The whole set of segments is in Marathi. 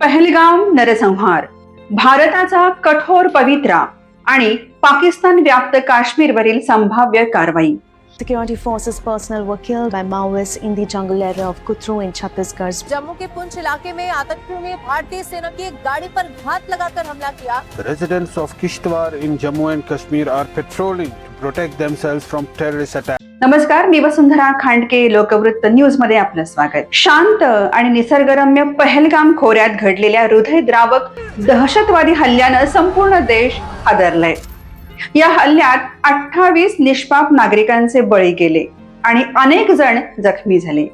पहलगाम नरसंहार भारताचा कठोर पवित्रा आणि पाकिस्तान व्याप्त काश्मीरवरील संभाव्य कारवाई Security forces personnel were killed by Maoists in the jungle area of Kutru in Chhattisgarh. Jammu के पुंछ इलाके में आतंकियों ने भारतीय सेना की एक गाड़ी पर घात लगाकर हमला किया The residents of Kishtwar in Jammu and Kashmir are patrolling to protect themselves from terrorist attacks. नमस्कार मी वसुंधरा खांडके लोकवृत्त न्यूजमध्ये आपलं स्वागत. शांत आणि निसर्गरम्य पहलगाम खोऱ्यात घडलेल्या हृदयद्रावक दहशतवादी हल्ल्यानं संपूर्ण देश हादरलाय. या हल्ल्यात अठ्ठावीस निष्पाप नागरिकांचे बळी गेले आणि अनेक जण जखमी झाले.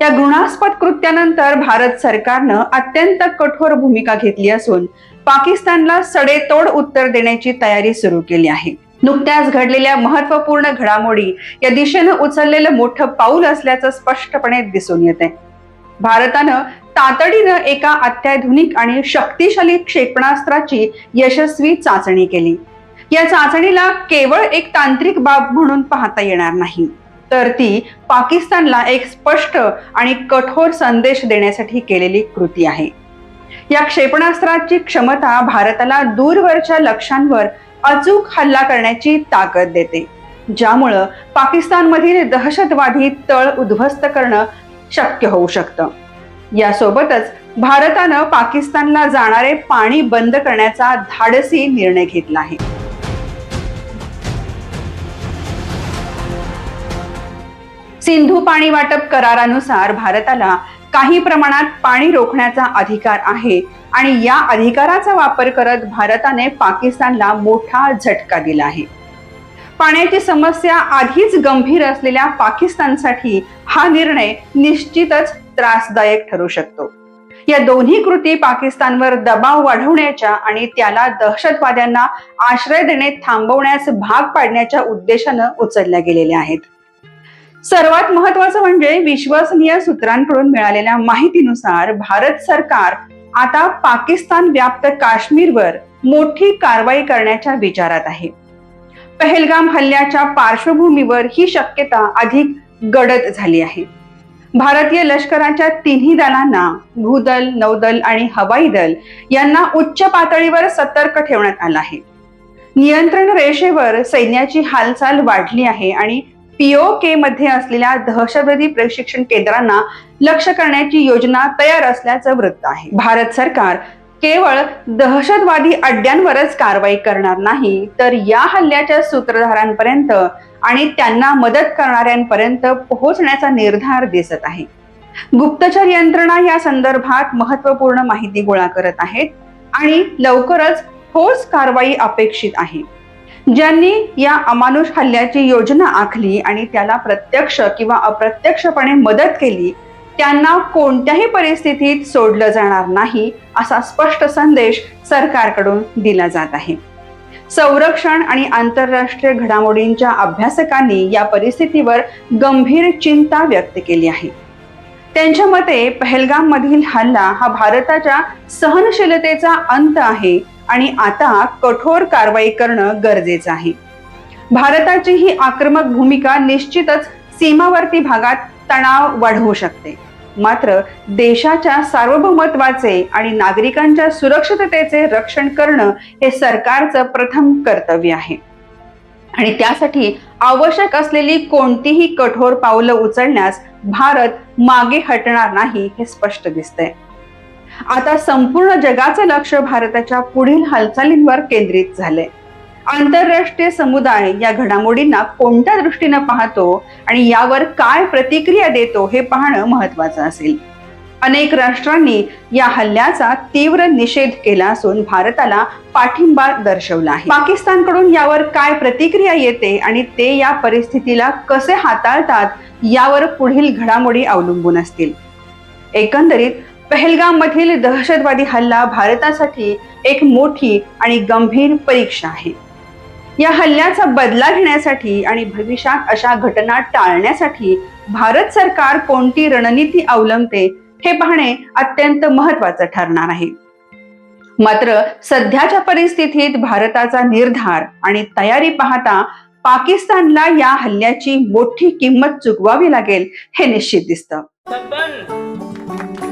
या घृणास्पद कृत्यानंतर भारत सरकारनं अत्यंत कठोर भूमिका घेतली असून पाकिस्तानला सडेतोड उत्तर देण्याची तयारी सुरू केली आहे. नुकत्याच घडलेल्या महत्त्वपूर्ण घडामोडी या दिशेनं उचललेलं मोठं पाऊल असल्याचं स्पष्टपणे दिसून येते. भारतानं तातडीनं एका अत्याधुनिक आणि शक्तिशाली क्षेपणास्त्राची यशस्वी चाचणी केली. या चाचणीला केवळ एक तांत्रिक बाब म्हणून पाहता येणार नाही तर ती पाकिस्तानला एक स्पष्ट आणि कठोर संदेश देण्यासाठी केलेली कृती आहे. या क्षेपणास्त्राची क्षमता भारताला दूरवरच्या लक्ष्यांवर अचूक हल्ला करण्याची ताकद देते. ज्यामुळं पाकिस्तानमधील दहशतवादी तळ उद्ध्वस्त करणं शक्य होऊ शकतं. यासोबतच भारतानं पाकिस्तानला जाणारे पाणी बंद करण्याचा धाडसी निर्णय घेतला आहे. सिंधू पाणी वाटप करारानुसार भारताला काही प्रमाणात पाणी रोखण्याचा अधिकार आहे आणि या अधिकाराचा वापर करत भारताने पाकिस्तानला मोठा झटका दिला आहे. पाण्याची समस्या आधीच गंभीर असलेल्या पाकिस्तानसाठी हा निर्णय निश्चितच त्रासदायक ठरू शकतो. या दोन्ही कृती पाकिस्तानवर दबाव वाढवण्याच्या आणि त्याला दहशतवाद्यांना आश्रय देणे थांबवण्यास भाग पाडण्याच्या उद्देशानं उचलल्या गेलेल्या आहेत. सर्वात महत्वाचं म्हणजे विश्वसनीय सूत्रांकडून मिळालेल्या माहितीनुसार भारत सरकार आता पाकिस्तान व्याप्त काश्मीरवर मोठी कारवाई करण्याच्या विचारात आहे. पहलगाम हल्ल्याच्या पार्श्वभूमीवर ही शक्यता अधिक गडद झाली आहे. भारतीय लष्कराच्या तिन्ही दलांना भूदल नौदल आणि हवाई दल यांना उच्च पातळीवर सतर्क ठेवण्यात आलं आहे. नियंत्रण रेषेवर सैन्याची हालचाल वाढली आहे आणि पीओके मध्ये असलेल्या दहशतवादी प्रशिक्षण केंद्रांना लक्ष करण्याची योजना तयार असल्याचं वृत्त आहे. भारत सरकार केवळ दहशतवादी अड्ड्यांवरच कारवाई करणार नाही तर या हल्ल्याच्या सूत्रधारांपर्यंत आणि त्यांना मदत करणाऱ्यांपर्यंत पोहोचण्याचा निर्धार दिसत आहे. गुप्तचर यंत्रणा या संदर्भात महत्त्वपूर्ण माहिती गोळा करत आहेत आणि लवकरच ठोस कारवाई अपेक्षित आहे. ज्यांनी या अमानुष हल्ल्याची योजना आखली आणि त्याला प्रत्यक्ष किंवा अप्रत्यक्षपणे मदत केली त्यांना कोणत्याही परिस्थितीत सोडलं जाणार नाही असा स्पष्ट संदेश सरकारकडून दिला जात आहे. संरक्षण आणि आंतरराष्ट्रीय घडामोडींच्या अभ्यासकांनी या परिस्थितीवर गंभीर चिंता व्यक्त केली आहे. त्यांच्या मते पहलगाम मधील हल्ला हा भारताच्या सहनशीलतेचा अंत आहे आणि आता कठोर कारवाई करणं गरजेचं आहे. भारताची ही आक्रमक भूमिका निश्चितच सीमावर्ती भागात तणाव वाढवू शकते. मात्र देशाच्या सार्वभौमत्वाचे आणि नागरिकांच्या सुरक्षिततेचे रक्षण करणं हे सरकारचं प्रथम कर्तव्य आहे. आणि त्यासाठी आवश्यक असलेली कोणतीही कठोर पावलं उचलण्यास भारत मागे हटणार नाही हे स्पष्ट दिसतंय. आता संपूर्ण जगाचं लक्ष भारताच्या पुढील हालचालींवर केंद्रित झालंय. आंतरराष्ट्रीय समुदाय या घडामोडींना कोणत्या दृष्टीनं पाहतो आणि यावर काय प्रतिक्रिया देतो हे पाहणं महत्वाचं असेल. अनेक राष्ट्रांनी या हल्ल्याचा तीव्र निषेध केला असून भारताला पाठिंबा दर्शवला आहे. पाकिस्तानकडून यावर काय प्रतिक्रिया येते आणि ते या परिस्थितीला कसे हाताळतात यावर पुढील घडामोडी अवलंबून असतील. एकंदरीत पहलगाम मधील दहशतवादी हल्ला भारतासाठी एक मोठी आणि गंभीर परीक्षा आहे. या हल्ल्याचा बदला घेण्यासाठी आणि भविष्यात अशा घटना टाळण्यासाठी भारत सरकार कोणती रणनीती अवलंबते हे पाहणे अत्यंत महत्वाचं ठरणार आहे. मात्र सध्याच्या परिस्थितीत भारताचा निर्धार आणि तयारी पाहता पाकिस्तानला या हल्ल्याची मोठी किंमत चुकवावी लागेल हे निश्चित दिसतं.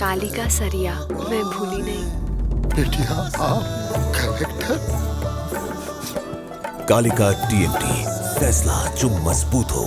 कालिका सरिया मैं भूली नहीं। बेटिया आप कलेक्टर कालिका टीएमटी फैसला जो मज़बूत हो।